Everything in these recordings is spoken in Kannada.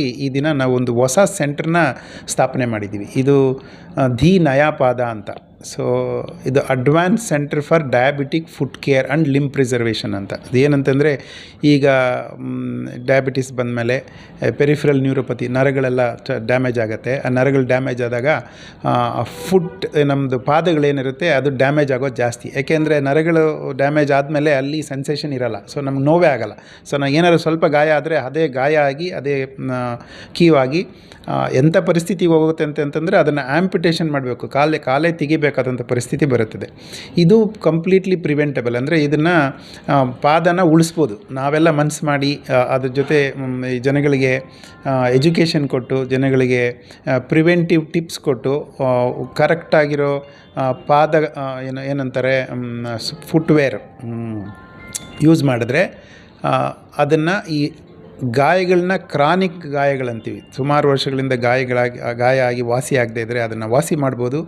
ಈ- ದಿನ ನಾವು ಒಂದು ಹೊಸ ಸೆಂಟ್ರನ್ನ ಸ್ಥಾಪನೆ ಮಾಡಿದ್ದೀವಿ. ಇದು ಧಿ ನಯಾಪಾದ ಅಂತ. ಸೊ ಇದು advance centre for diabetic foot care and limb preservation ಅಂತ. ಅದೇನಂತಂದರೆ, ಈಗ ಡಯಾಬಿಟಿಸ್ ಬಂದಮೇಲೆ ಪೆರಿಫರಲ್ ನ್ಯೂರೋಪತಿ ನರಗಳೆಲ್ಲ ಡ್ಯಾಮೇಜ್ ಆಗುತ್ತೆ. ಆ ನರಗಳು ಡ್ಯಾಮೇಜ್ ಆದಾಗ ಫುಟ್ ನಮ್ಮದು ಪಾದಗಳೇನಿರುತ್ತೆ, ಅದು ಡ್ಯಾಮೇಜ್ ಆಗೋದು ಜಾಸ್ತಿ. ಯಾಕೆಂದರೆ ನರಗಳು ಡ್ಯಾಮೇಜ್ ಆದಮೇಲೆ ಅಲ್ಲಿ ಸೆನ್ಸೇಷನ್ ಇರಲ್ಲ. ಸೊ ನಮ್ಗೆ ನೋವೇ ಆಗಲ್ಲ. ಸೊ ನಾವು ಏನಾದ್ರು ಸ್ವಲ್ಪ ಗಾಯ ಆದರೆ, ಅದೇ ಗಾಯ ಆಗಿ, ಅದೇ ಕೀವಾಗಿ ಎಂಥ ಪರಿಸ್ಥಿತಿಗೆ ಹೋಗುತ್ತೆ ಅಂತ, ಅಂತಂದರೆ, ಅದನ್ನು ಆ್ಯಂಪಿಟೇಷನ್ ಮಾಡಬೇಕು. ಕಾಲೇ ಕಾಲೇ ತೆಗಿಬೇಕಾದಂಥ ಪರಿಸ್ಥಿತಿ ಬರುತ್ತದೆ. ಇದು ಕಂಪ್ಲೀಟ್ಲಿ ಪ್ರಿವೆಂಟಬಲ್ ಅಂದರೆ ಇದನ್ನು ಪಾದನ ಉಳಿಸ್ಬೋದು. ನಾವೆಲ್ಲ ಮನಸ್ಸು ಮಾಡಿ ಅದ್ರ ಜೊತೆ ಜನಗಳಿಗೆ ಎಜುಕೇಷನ್ ಕೊಟ್ಟು, ಜನಗಳಿಗೆ ಪ್ರಿವೆಂಟಿವ್ ಟಿಪ್ಸ್ ಕೊಟ್ಟು ಕರೆಕ್ಟಾಗಿರೋ ಪಾದ ಏನು, ಏನಂತಾರೆ ಫುಟ್ವೇರ್ ಯೂಸ್ ಮಾಡಿದ್ರೆ ಅದನ್ನು ಈ ಗಾಯಗಳನ್ನ ಕ್ರಾನಿಕ್ ಗಾಯಗಳಂತೀವಿ. ಸುಮಾರು ವರ್ಷಗಳಿಂದ ಗಾಯಗಳಾಗಿ, ಗಾಯ ಆಗಿ ವಾಸಿ ಆಗದೇ ಇದ್ದರೆ ಅದನ್ನು ವಾಸಿ ಮಾಡ್ಬೋದು.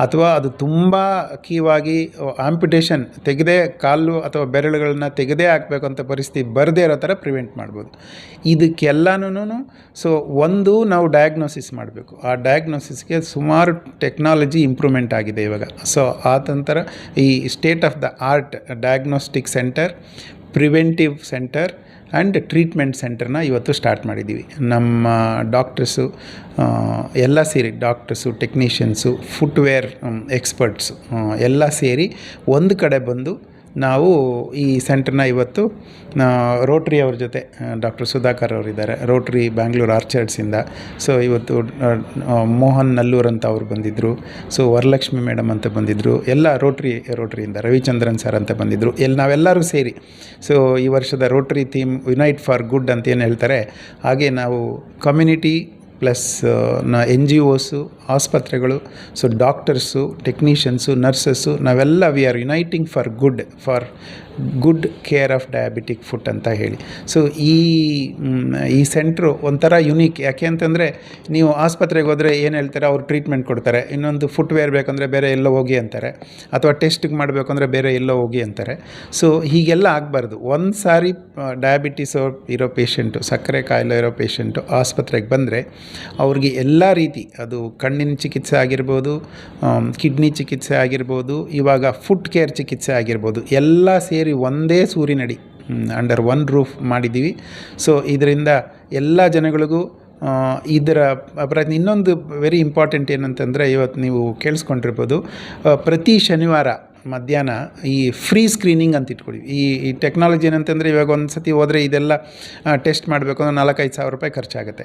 ಅಥವಾ ಅದು ತುಂಬ ಕೀವಾಗಿ ಆಂಪಿಟೇಷನ್ ತೆಗೆದೇ ಕಾಲು ಅಥವಾ ಬೆರಳುಗಳನ್ನ ತೆಗೆದೇ ಹಾಕಬೇಕು ಅಂತ ಪರಿಸ್ಥಿತಿ ಬರದೇ ಇರೋ ಥರ ಪ್ರಿವೆಂಟ್ ಮಾಡ್ಬೋದು. ಇದಕ್ಕೆಲ್ಲನೂ ಸೊ ಒಂದು ನಾವು ಡಯಾಗ್ನೋಸಿಸ್ ಮಾಡಬೇಕು. ಆ ಡಯಾಗ್ನೋಸಿಸ್ಗೆ ಸುಮಾರು ಟೆಕ್ನಾಲಜಿ ಇಂಪ್ರೂವ್ಮೆಂಟ್ ಆಗಿದೆ ಇವಾಗ. ಸೊ ಆ ತಂತರ ಈ state of the art diagnostic centre preventive centre and treatment ಸೆಂಟರ್ನ ಇವತ್ತು ಸ್ಟಾರ್ಟ್ ಮಾಡಿದ್ದೀವಿ. ನಮ್ಮ ಡಾಕ್ಟರ್ಸು ಎಲ್ಲ ಸೇರಿ ಡಾಕ್ಟರ್ಸು, ಟೆಕ್ನಿಷಿಯನ್ಸು, ಫುಟ್ವೇರ್ ಎಕ್ಸ್ಪರ್ಟ್ಸು ಎಲ್ಲ ಸೇರಿ ಒಂದು ಕಡೆ ಬಂದು ನಾವು ಈ ಸೆಂಟ್ರನ್ನ ಇವತ್ತು ರೋಟ್ರಿ ಅವ್ರ ಜೊತೆ ಡಾಕ್ಟರ್ ಸುಧಾಕರ್ ಅವರಿದ್ದಾರೆ. ರೋಟ್ರಿ ಬ್ಯಾಂಗ್ಳೂರು ಆರ್ಚರ್ಡ್ಸಿಂದ. ಸೊ ಇವತ್ತು ಮೋಹನ್ ನಲ್ಲೂರ್ ಅಂತ ಅವ್ರು ಬಂದಿದ್ದರು ಸೊ ವರಲಕ್ಷ್ಮಿ ಮೇಡಮ್ ಅಂತ ಬಂದಿದ್ದರು ಎಲ್ಲ ರೋಟ್ರಿ, ರೋಟ್ರಿಯಿಂದ, ರವಿಚಂದ್ರನ್ ಸರ್ ಅಂತ ಬಂದಿದ್ದರು ಎಲ್ಲಿ ನಾವೆಲ್ಲರೂ ಸೇರಿ. ಸೊ ಈ ವರ್ಷದ rotary theme unite for good ಅಂತ ಏನು ಹೇಳ್ತಾರೆ, ಹಾಗೆ ನಾವು ಕಮ್ಯುನಿಟಿ ಪ್ಲಸ್ನ ಎನ್ ಜಿ ಒಸು ಆಸ್ಪತ್ರೆಗಳು ಸೊ ಡಾಕ್ಟರ್ಸು ಟೆಕ್ನಿಷಿಯನ್ಸು ನರ್ಸಸ್ಸು ನಾವೆಲ್ಲ we are uniting for good for good care of diabetic foot ಅಂತ ಹೇಳಿ. ಸೊ ಈ ಈ ಸೆಂಟ್ರು ಒಂಥರ ಯುನೀಕ್ ಯಾಕೆ ಅಂತಂದರೆ ನೀವು ಆಸ್ಪತ್ರೆಗೆ ಹೋದರೆ ಏನು ಹೇಳ್ತಾರೆ, ಅವ್ರು ಟ್ರೀಟ್ಮೆಂಟ್ ಕೊಡ್ತಾರೆ. ಇನ್ನೊಂದು ಫುಟ್ವೇರ್ ಬೇಕಂದರೆ ಬೇರೆ ಎಲ್ಲೋ ಹೋಗಿ ಅಂತಾರೆ. ಅಥವಾ ಟೆಸ್ಟಿಗೆ ಮಾಡಬೇಕಂದ್ರೆ ಬೇರೆ ಎಲ್ಲೋ ಹೋಗಿ ಅಂತಾರೆ. ಸೊ ಹೀಗೆಲ್ಲ ಆಗಬಾರ್ದು. ಒಂದು ಸಾರಿ ಡಯಾಬಿಟಿಸ್ ಇರೋ ಪೇಷಂಟು ಸಕ್ಕರೆ ಕಾಯಿಲೆ ಇರೋ ಪೇಷಂಟು ಆಸ್ಪತ್ರೆಗೆ ಬಂದರೆ ಅವ್ರಿಗೆ ಎಲ್ಲ ರೀತಿ, ಅದು ಕಣ್ಣಿನ ಚಿಕಿತ್ಸೆ ಆಗಿರ್ಬೋದು ಕಿಡ್ನಿ ಚಿಕಿತ್ಸೆ ಆಗಿರ್ಬೋದು, ಇವಾಗ ಫುಟ್ ಕೇರ್ ಚಿಕಿತ್ಸೆ ಆಗಿರ್ಬೋದು, ಎಲ್ಲ ಸೇರಿ ಒಂದೇ ಸೂರಿನಡಿ ಅಂಡರ್ ಒನ್ ರೂಫ್ ಮಾಡಿದ್ದೀವಿ. ಸೊ ಇದರಿಂದ ಎಲ್ಲ ಜನಗಳಿಗೂ ಇದರ ಪ್ರಯತ್ನ, ಇನ್ನೊಂದು ವೆರಿ ಇಂಪಾರ್ಟೆಂಟ್ ಏನಂತಂದರೆ ಇವತ್ತು ನೀವು ಕೇಳಿಸ್ಕೊಂಡಿರ್ಬೋದು ಪ್ರತಿ ಶನಿವಾರ ಮಧ್ಯಾಹ್ನ ಈ ಫ್ರೀ ಸ್ಕ್ರೀನಿಂಗ್ ಅಂತ ಇಟ್ಕೊಳ್ಳಿ ಈ ಈ ಟೆಕ್ನಾಲಜಿ ಏನಂತಂದರೆ ಇವಾಗ ಒಂದು ಸತಿ ಹೋದರೆ ಇದೆಲ್ಲ ಟೆಸ್ಟ್ ಮಾಡಬೇಕು ಅಂದರೆ ನಾಲ್ಕೈದು ಸಾವಿರ ರೂಪಾಯಿ ಖರ್ಚಾಗುತ್ತೆ.